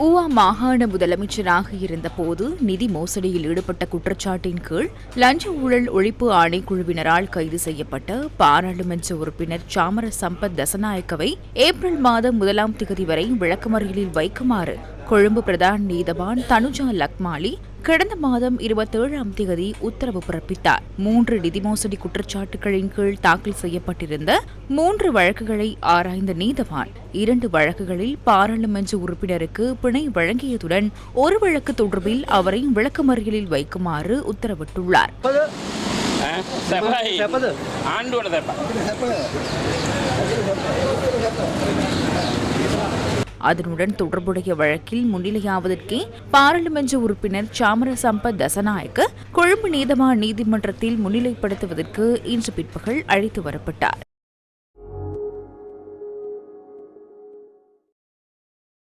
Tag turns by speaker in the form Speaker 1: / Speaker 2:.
Speaker 1: ஊவா மாகாண முதலமைச்சராக இருந்தபோது நிதி மோசடியில் ஈடுபட்ட குற்றச்சாட்டின் கீழ் லஞ்ச ஊழல் ஒழிப்பு ஆணைக்குழுவினரால் கைது செய்யப்பட்ட பாராளுமன்ற உறுப்பினர் சாமர சம்பத் தசநாயக்கவை ஏப்ரல் மாதம் முதலாம் திகதி வரை விளக்கமறியலில் வைக்குமாறு கொழும்பு பிரதான் நீதவான் தனுஜா லக்மாலி கடந்த மாதம் இருபத்தேழாம் தேதி உத்தரவு பிறப்பித்தார். மூன்று நிதி மோசடி குற்றச்சாட்டுகளின் கீழ் தாக்கல் செய்யப்பட்டிருந்த மூன்று வழக்குகளை ஆராய்ந்த நீதவான் இரண்டு வழக்குகளில் பாராளுமன்ற உறுப்பினருக்கு பிணை வழங்கியதுடன் ஒரு வழக்கு தொடர்பில் அவரை விளக்கமறியலில் வைக்குமாறு உத்தரவிட்டுள்ளார்.
Speaker 2: ඈ?
Speaker 1: அதனுடன் தொடர்புடைய வழக்கில் முன்னிலையாவதற்கே பாராளுமன்ற உறுப்பினர் சாமரசம்பத் தசநாயக்க கொழும்பு நீதமா நீதிமன்றத்தில் முன்னிலைப்படுத்துவதற்கு இன்று பிற்பகல் அழைத்து வரப்பட்டார்.